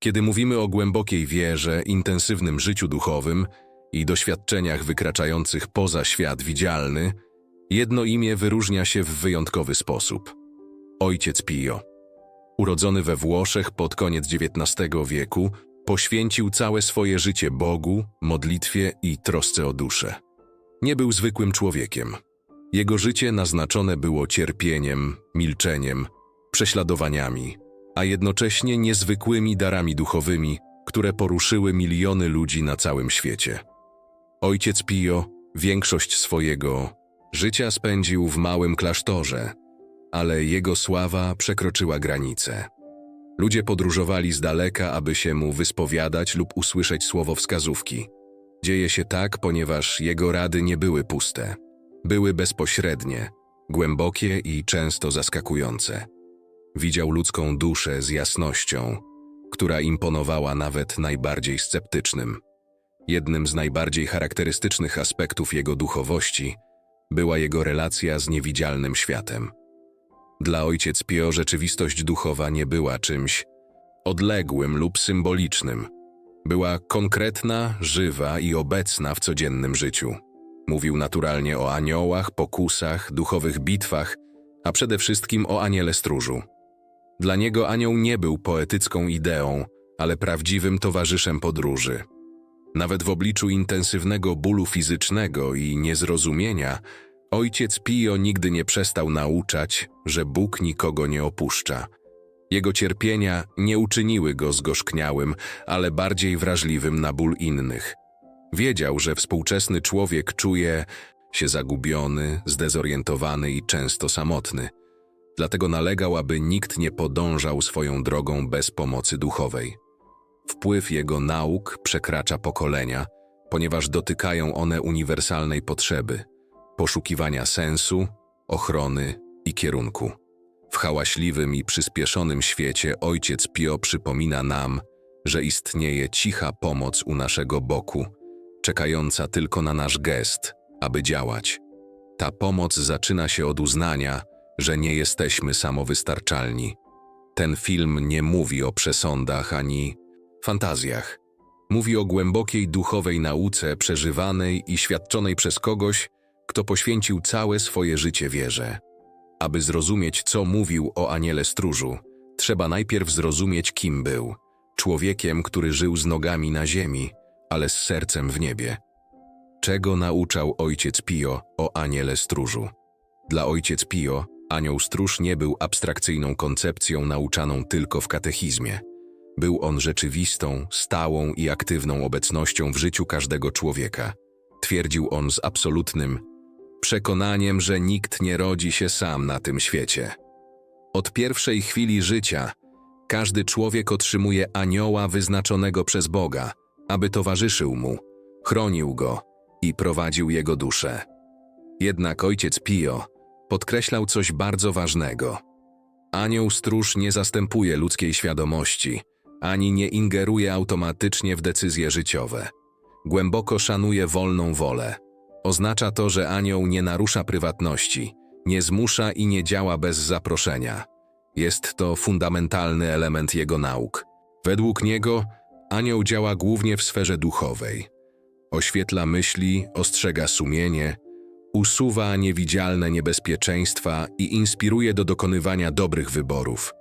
Kiedy mówimy o głębokiej wierze, intensywnym życiu duchowym i doświadczeniach wykraczających poza świat widzialny, jedno imię wyróżnia się w wyjątkowy sposób. Ojciec Pio. Urodzony we Włoszech pod koniec XIX wieku, poświęcił całe swoje życie Bogu, modlitwie i trosce o duszę. Nie był zwykłym człowiekiem. Jego życie naznaczone było cierpieniem, milczeniem, prześladowaniami, a jednocześnie niezwykłymi darami duchowymi, które poruszyły miliony ludzi na całym świecie. Ojciec Pio większość swojego życia spędził w małym klasztorze, ale jego sława przekroczyła granice. Ludzie podróżowali z daleka, aby się mu wyspowiadać lub usłyszeć słowo wskazówki. Dzieje się tak, ponieważ jego rady nie były puste. Były bezpośrednie, głębokie i często zaskakujące. Widział ludzką duszę z jasnością, która imponowała nawet najbardziej sceptycznym. Jednym z najbardziej charakterystycznych aspektów jego duchowości była jego relacja z niewidzialnym światem. Dla ojciec Pio rzeczywistość duchowa nie była czymś odległym lub symbolicznym. Była konkretna, żywa i obecna w codziennym życiu. Mówił naturalnie o aniołach, pokusach, duchowych bitwach, a przede wszystkim o aniele stróżu. Dla niego anioł nie był poetycką ideą, ale prawdziwym towarzyszem podróży. Nawet w obliczu intensywnego bólu fizycznego i niezrozumienia, ojciec Pio nigdy nie przestał nauczać, że Bóg nikogo nie opuszcza. Jego cierpienia nie uczyniły go zgorzkniałym, ale bardziej wrażliwym na ból innych. Wiedział, że współczesny człowiek czuje się zagubiony, zdezorientowany i często samotny. Dlatego nalegał, aby nikt nie podążał swoją drogą bez pomocy duchowej. Wpływ jego nauk przekracza pokolenia, ponieważ dotykają one uniwersalnej potrzeby poszukiwania sensu, ochrony i kierunku. W hałaśliwym i przyspieszonym świecie ojciec Pio przypomina nam, że istnieje cicha pomoc u naszego boku, czekająca tylko na nasz gest, aby działać. Ta pomoc zaczyna się od uznania, że nie jesteśmy samowystarczalni. Ten film nie mówi o przesądach ani fantazjach. Mówi o głębokiej duchowej nauce przeżywanej i świadczonej przez kogoś, kto poświęcił całe swoje życie wierze. Aby zrozumieć, co mówił o aniele stróżu, trzeba najpierw zrozumieć, kim był. Człowiekiem, który żył z nogami na ziemi, ale z sercem w niebie. Czego nauczał ojciec Pio o aniele stróżu? Dla ojciec Pio anioł stróż nie był abstrakcyjną koncepcją nauczaną tylko w katechizmie. Był on rzeczywistą, stałą i aktywną obecnością w życiu każdego człowieka. Twierdził on z absolutnym przekonaniem, że nikt nie rodzi się sam na tym świecie. Od pierwszej chwili życia każdy człowiek otrzymuje anioła wyznaczonego przez Boga, aby towarzyszył mu, chronił go i prowadził jego duszę. Jednak ojciec Pio podkreślał coś bardzo ważnego. Anioł stróż nie zastępuje ludzkiej świadomości, ani nie ingeruje automatycznie w decyzje życiowe. Głęboko szanuje wolną wolę. Oznacza to, że anioł nie narusza prywatności, nie zmusza i nie działa bez zaproszenia. Jest to fundamentalny element jego nauk. Według niego anioł działa głównie w sferze duchowej. Oświetla myśli, ostrzega sumienie, usuwa niewidzialne niebezpieczeństwa i inspiruje do dokonywania dobrych wyborów.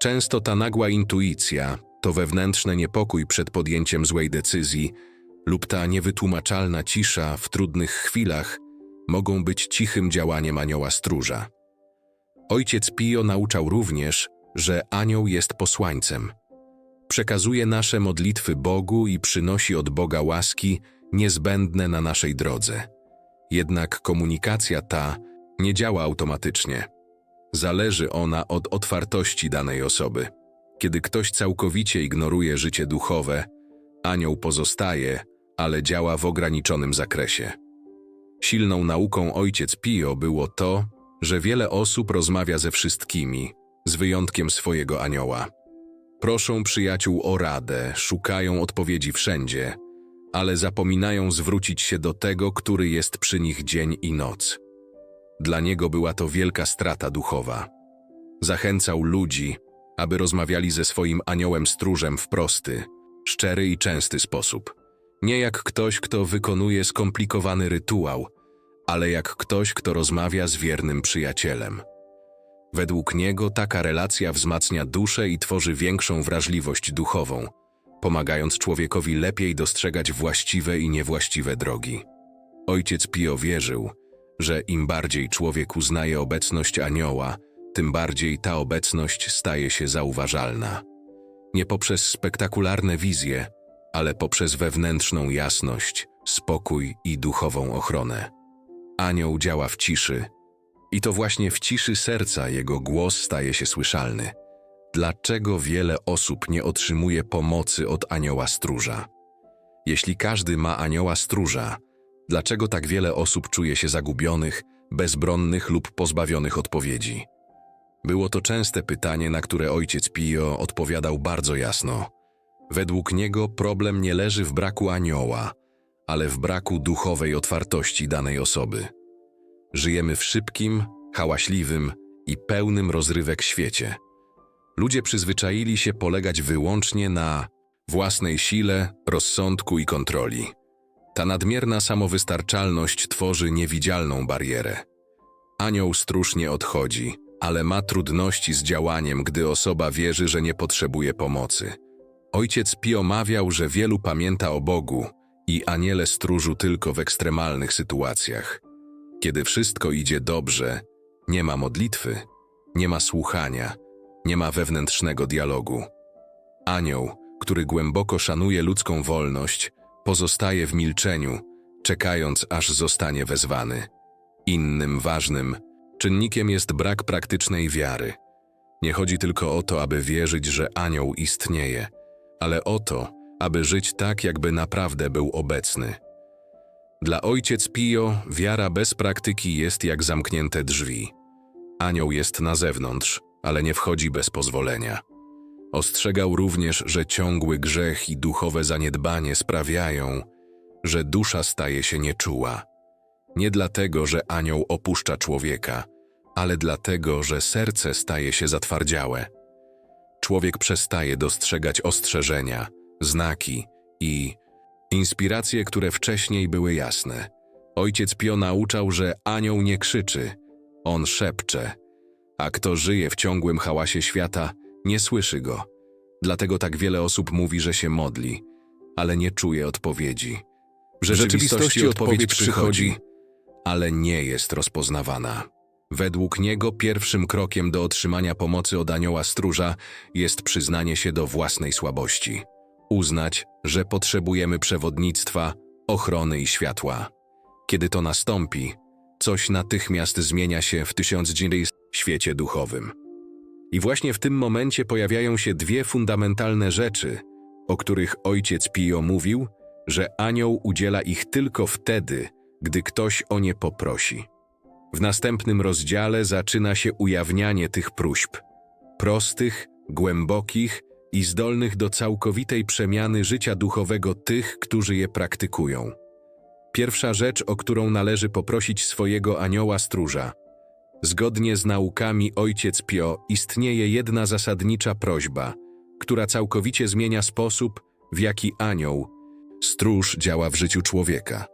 Często ta nagła intuicja, to wewnętrzny niepokój przed podjęciem złej decyzji lub ta niewytłumaczalna cisza w trudnych chwilach mogą być cichym działaniem anioła stróża. Ojciec Pio nauczał również, że anioł jest posłańcem. Przekazuje nasze modlitwy Bogu i przynosi od Boga łaski niezbędne na naszej drodze. Jednak komunikacja ta nie działa automatycznie. Zależy ona od otwartości danej osoby. Kiedy ktoś całkowicie ignoruje życie duchowe, anioł pozostaje, ale działa w ograniczonym zakresie. Silną nauką ojciec Pio było to, że wiele osób rozmawia ze wszystkimi, z wyjątkiem swojego anioła. Proszą przyjaciół o radę, szukają odpowiedzi wszędzie, ale zapominają zwrócić się do tego, który jest przy nich dzień i noc. Dla niego była to wielka strata duchowa. Zachęcał ludzi, aby rozmawiali ze swoim aniołem stróżem w prosty, szczery i częsty sposób. Nie jak ktoś, kto wykonuje skomplikowany rytuał, ale jak ktoś, kto rozmawia z wiernym przyjacielem. Według niego taka relacja wzmacnia duszę i tworzy większą wrażliwość duchową, pomagając człowiekowi lepiej dostrzegać właściwe i niewłaściwe drogi. Ojciec Pio wierzył, że im bardziej człowiek uznaje obecność anioła, tym bardziej ta obecność staje się zauważalna. Nie poprzez spektakularne wizje, ale poprzez wewnętrzną jasność, spokój i duchową ochronę. Anioł działa w ciszy, i to właśnie w ciszy serca jego głos staje się słyszalny. Dlaczego wiele osób nie otrzymuje pomocy od anioła stróża? Jeśli każdy ma anioła stróża, dlaczego tak wiele osób czuje się zagubionych, bezbronnych lub pozbawionych odpowiedzi? Było to częste pytanie, na które ojciec Pio odpowiadał bardzo jasno. Według niego problem nie leży w braku anioła, ale w braku duchowej otwartości danej osoby. Żyjemy w szybkim, hałaśliwym i pełnym rozrywek świecie. Ludzie przyzwyczaili się polegać wyłącznie na własnej sile, rozsądku i kontroli. Ta nadmierna samowystarczalność tworzy niewidzialną barierę. Anioł stróż nie odchodzi, ale ma trudności z działaniem, gdy osoba wierzy, że nie potrzebuje pomocy. Ojciec Pio mawiał, że wielu pamięta o Bogu i aniele stróżu tylko w ekstremalnych sytuacjach. Kiedy wszystko idzie dobrze, nie ma modlitwy, nie ma słuchania, nie ma wewnętrznego dialogu. Anioł, który głęboko szanuje ludzką wolność, pozostaje w milczeniu, czekając aż zostanie wezwany. Innym ważnym czynnikiem jest brak praktycznej wiary. Nie chodzi tylko o to, aby wierzyć, że anioł istnieje, ale o to, aby żyć tak, jakby naprawdę był obecny. Dla ojciec Pio wiara bez praktyki jest jak zamknięte drzwi. Anioł jest na zewnątrz, ale nie wchodzi bez pozwolenia. Ostrzegał również, że ciągły grzech i duchowe zaniedbanie sprawiają, że dusza staje się nieczuła. Nie dlatego, że anioł opuszcza człowieka, ale dlatego, że serce staje się zatwardziałe. Człowiek przestaje dostrzegać ostrzeżenia, znaki i inspiracje, które wcześniej były jasne. Ojciec Pio nauczał, że anioł nie krzyczy, on szepcze, a kto żyje w ciągłym hałasie świata, nie słyszy go. Dlatego tak wiele osób mówi, że się modli, ale nie czuje odpowiedzi. W rzeczywistości odpowiedź przychodzi, ale nie jest rozpoznawana. Według niego pierwszym krokiem do otrzymania pomocy od anioła stróża jest przyznanie się do własnej słabości. Uznać, że potrzebujemy przewodnictwa, ochrony i światła. Kiedy to nastąpi, coś natychmiast zmienia się w tysiącdziennej świecie duchowym. I właśnie w tym momencie pojawiają się dwie fundamentalne rzeczy, o których ojciec Pio mówił, że anioł udziela ich tylko wtedy, gdy ktoś o nie poprosi. W następnym rozdziale zaczyna się ujawnianie tych próśb prostych, głębokich i zdolnych do całkowitej przemiany życia duchowego tych, którzy je praktykują. Pierwsza rzecz, o którą należy poprosić swojego anioła stróża. Zgodnie z naukami ojciec Pio istnieje jedna zasadnicza prośba, która całkowicie zmienia sposób, w jaki anioł, stróż działa w życiu człowieka.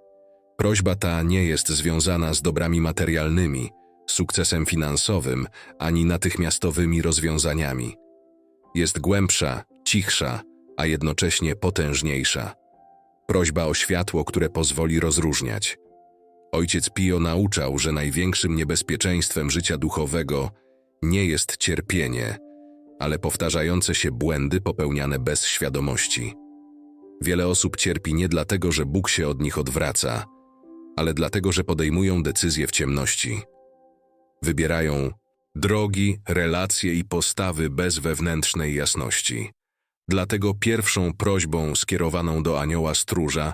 Prośba ta nie jest związana z dobrami materialnymi, sukcesem finansowym ani natychmiastowymi rozwiązaniami. Jest głębsza, cichsza, a jednocześnie potężniejsza. Prośba o światło, które pozwoli rozróżniać. Ojciec Pio nauczał, że największym niebezpieczeństwem życia duchowego nie jest cierpienie, ale powtarzające się błędy popełniane bez świadomości. Wiele osób cierpi nie dlatego, że Bóg się od nich odwraca, ale dlatego, że podejmują decyzje w ciemności. Wybierają drogi, relacje i postawy bez wewnętrznej jasności. Dlatego pierwszą prośbą skierowaną do anioła stróża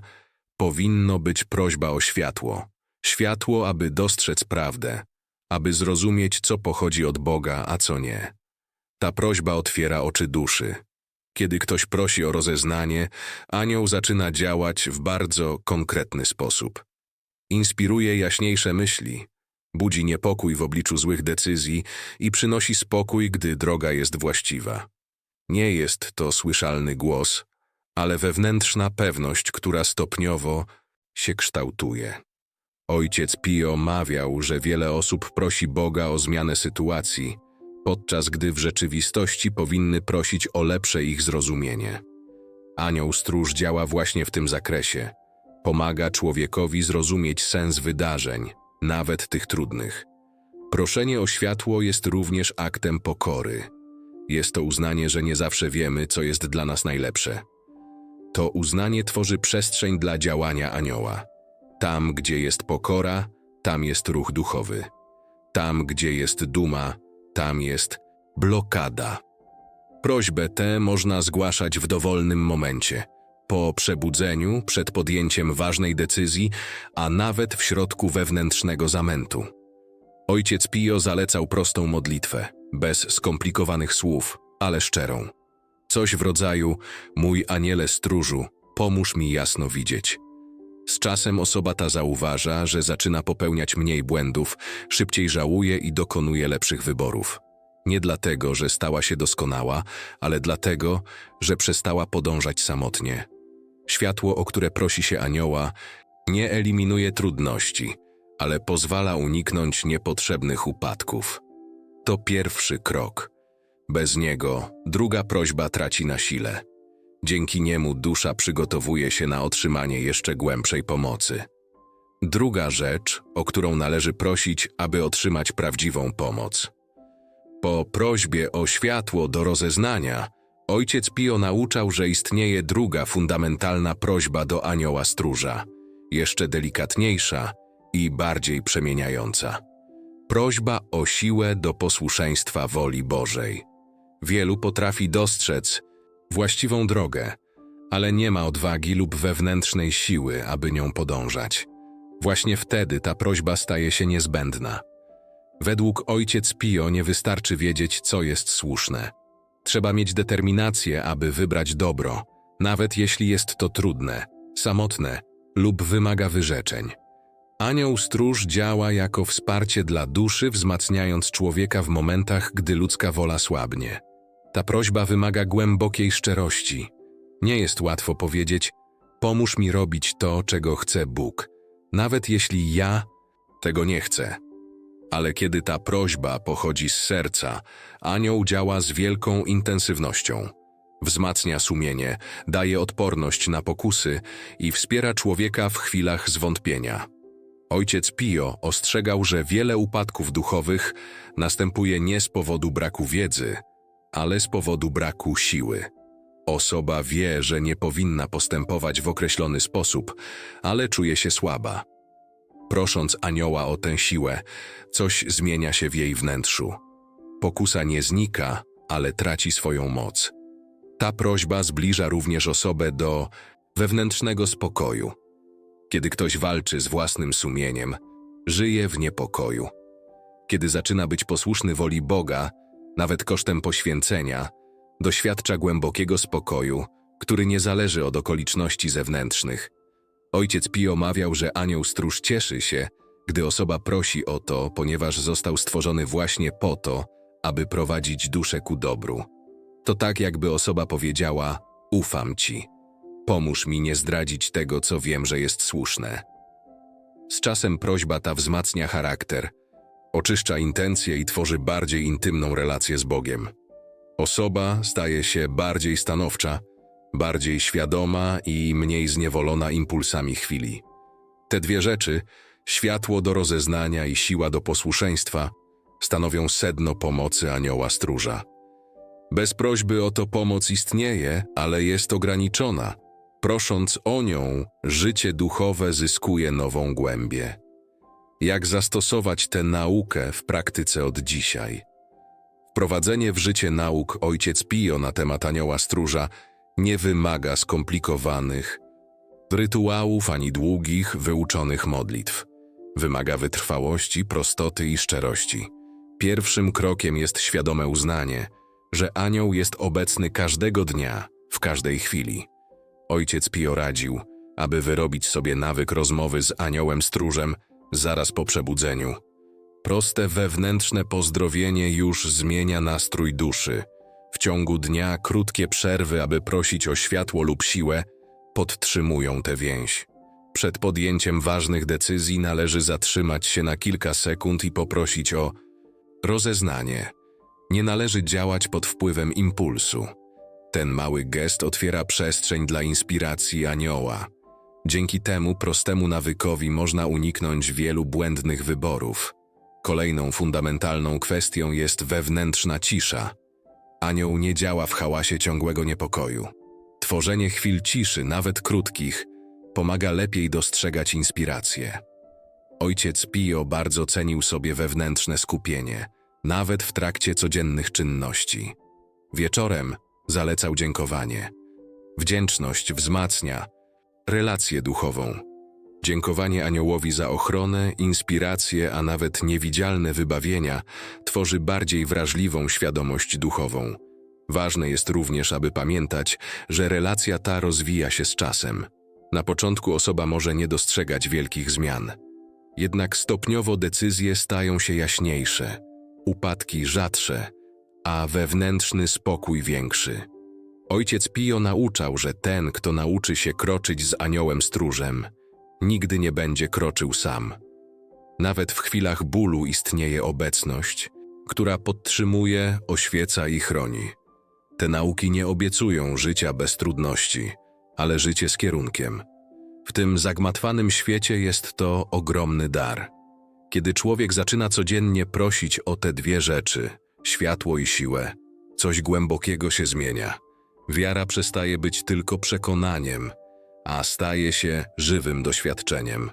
powinno być prośba o światło. Światło, aby dostrzec prawdę, aby zrozumieć, co pochodzi od Boga, a co nie. Ta prośba otwiera oczy duszy. Kiedy ktoś prosi o rozeznanie, anioł zaczyna działać w bardzo konkretny sposób. Inspiruje jaśniejsze myśli, Budzi niepokój w obliczu złych decyzji i przynosi spokój, gdy droga jest właściwa. Nie jest to słyszalny głos, ale wewnętrzna pewność, która stopniowo się kształtuje. Ojciec Pio mawiał, że wiele osób prosi Boga o zmianę sytuacji, podczas gdy w rzeczywistości powinny prosić o lepsze ich zrozumienie. Anioł stróż działa właśnie w tym zakresie. Pomaga człowiekowi zrozumieć sens wydarzeń, nawet tych trudnych. Proszenie o światło jest również aktem pokory. Jest to uznanie, że nie zawsze wiemy, co jest dla nas najlepsze. To uznanie tworzy przestrzeń dla działania anioła. Tam, gdzie jest pokora, tam jest ruch duchowy. Tam, gdzie jest duma, tam jest blokada. Prośbę tę można zgłaszać w dowolnym momencie, po przebudzeniu, przed podjęciem ważnej decyzji, a nawet w środku wewnętrznego zamętu. Ojciec Pio zalecał prostą modlitwę, bez skomplikowanych słów, ale szczerą. Coś w rodzaju: Mój aniele stróżu, pomóż mi jasno widzieć. Z czasem osoba ta zauważa, że zaczyna popełniać mniej błędów, szybciej żałuje i dokonuje lepszych wyborów. Nie dlatego, że stała się doskonała, ale dlatego, że przestała podążać samotnie. Światło, o które prosi się anioła, nie eliminuje trudności, ale pozwala uniknąć niepotrzebnych upadków. To pierwszy krok. Bez niego druga prośba traci na sile. Dzięki niemu dusza przygotowuje się na otrzymanie jeszcze głębszej pomocy. Druga rzecz, o którą należy prosić, aby otrzymać prawdziwą pomoc. Po prośbie o światło do rozeznania, ojciec Pio nauczał, że istnieje druga fundamentalna prośba do anioła stróża, jeszcze delikatniejsza i bardziej przemieniająca. Prośba o siłę do posłuszeństwa woli Bożej. Wielu potrafi dostrzec właściwą drogę, ale nie ma odwagi lub wewnętrznej siły, aby nią podążać. Właśnie wtedy ta prośba staje się niezbędna. Według ojciec Pio nie wystarczy wiedzieć, co jest słuszne. Trzeba mieć determinację, aby wybrać dobro, nawet jeśli jest to trudne, samotne lub wymaga wyrzeczeń. Anioł stróż działa jako wsparcie dla duszy, wzmacniając człowieka w momentach, gdy ludzka wola słabnie. Ta prośba wymaga głębokiej szczerości. Nie jest łatwo powiedzieć: Pomóż mi robić to, czego chce Bóg, nawet jeśli ja tego nie chcę. Ale kiedy ta prośba pochodzi z serca, anioł działa z wielką intensywnością. Wzmacnia sumienie, daje odporność na pokusy i wspiera człowieka w chwilach zwątpienia. Ojciec Pio ostrzegał, że wiele upadków duchowych następuje nie z powodu braku wiedzy, ale z powodu braku siły. Osoba wie, że nie powinna postępować w określony sposób, ale czuje się słaba. Prosząc anioła o tę siłę, coś zmienia się w jej wnętrzu. Pokusa nie znika, ale traci swoją moc. Ta prośba zbliża również osobę do wewnętrznego spokoju. Kiedy ktoś walczy z własnym sumieniem, żyje w niepokoju. Kiedy zaczyna być posłuszny woli Boga, nawet kosztem poświęcenia, doświadcza głębokiego spokoju, który nie zależy od okoliczności zewnętrznych. Ojciec Pio mawiał, że anioł stróż cieszy się, gdy osoba prosi o to, ponieważ został stworzony właśnie po to, aby prowadzić duszę ku dobru. To tak, jakby osoba powiedziała: Ufam ci. Pomóż mi nie zdradzić tego, co wiem, że jest słuszne. Z czasem prośba ta wzmacnia charakter, oczyszcza intencje i tworzy bardziej intymną relację z Bogiem. Osoba staje się bardziej stanowcza, bardziej świadoma i mniej zniewolona impulsami chwili. Te dwie rzeczy, światło do rozeznania i siła do posłuszeństwa, stanowią sedno pomocy anioła stróża. Bez prośby o to pomoc istnieje, ale jest ograniczona. Prosząc o nią, życie duchowe zyskuje nową głębię. Jak zastosować tę naukę w praktyce od dzisiaj? Wprowadzenie w życie nauk ojciec Pio na temat anioła stróża nie wymaga skomplikowanych rytuałów ani długich, wyuczonych modlitw. Wymaga wytrwałości, prostoty i szczerości. Pierwszym krokiem jest świadome uznanie, że anioł jest obecny każdego dnia, w każdej chwili. Ojciec Pio radził, aby wyrobić sobie nawyk rozmowy z aniołem stróżem zaraz po przebudzeniu. Proste wewnętrzne pozdrowienie już zmienia nastrój duszy. W ciągu dnia krótkie przerwy, aby prosić o światło lub siłę, podtrzymują tę więź. Przed podjęciem ważnych decyzji należy zatrzymać się na kilka sekund i poprosić o rozeznanie. Nie należy działać pod wpływem impulsu. Ten mały gest otwiera przestrzeń dla inspiracji anioła. Dzięki temu prostemu nawykowi można uniknąć wielu błędnych wyborów. Kolejną fundamentalną kwestią jest wewnętrzna cisza. Anioł nie działa w hałasie ciągłego niepokoju. Tworzenie chwil ciszy, nawet krótkich, pomaga lepiej dostrzegać inspiracje. Ojciec Pio bardzo cenił sobie wewnętrzne skupienie, nawet w trakcie codziennych czynności. Wieczorem zalecał dziękowanie. Wdzięczność wzmacnia relację duchową. Dziękowanie aniołowi za ochronę, inspirację, a nawet niewidzialne wybawienia tworzy bardziej wrażliwą świadomość duchową. Ważne jest również, aby pamiętać, że relacja ta rozwija się z czasem. Na początku osoba może nie dostrzegać wielkich zmian. Jednak stopniowo decyzje stają się jaśniejsze, upadki rzadsze, a wewnętrzny spokój większy. Ojciec Pio nauczał, że ten, kto nauczy się kroczyć z aniołem stróżem, nigdy nie będzie kroczył sam. Nawet w chwilach bólu istnieje obecność, która podtrzymuje, oświeca i chroni. Te nauki nie obiecują życia bez trudności, ale życie z kierunkiem. W tym zagmatwanym świecie jest to ogromny dar. Kiedy człowiek zaczyna codziennie prosić o te dwie rzeczy światło i siłę coś głębokiego się zmienia. Wiara przestaje być tylko przekonaniem, a staje się żywym doświadczeniem.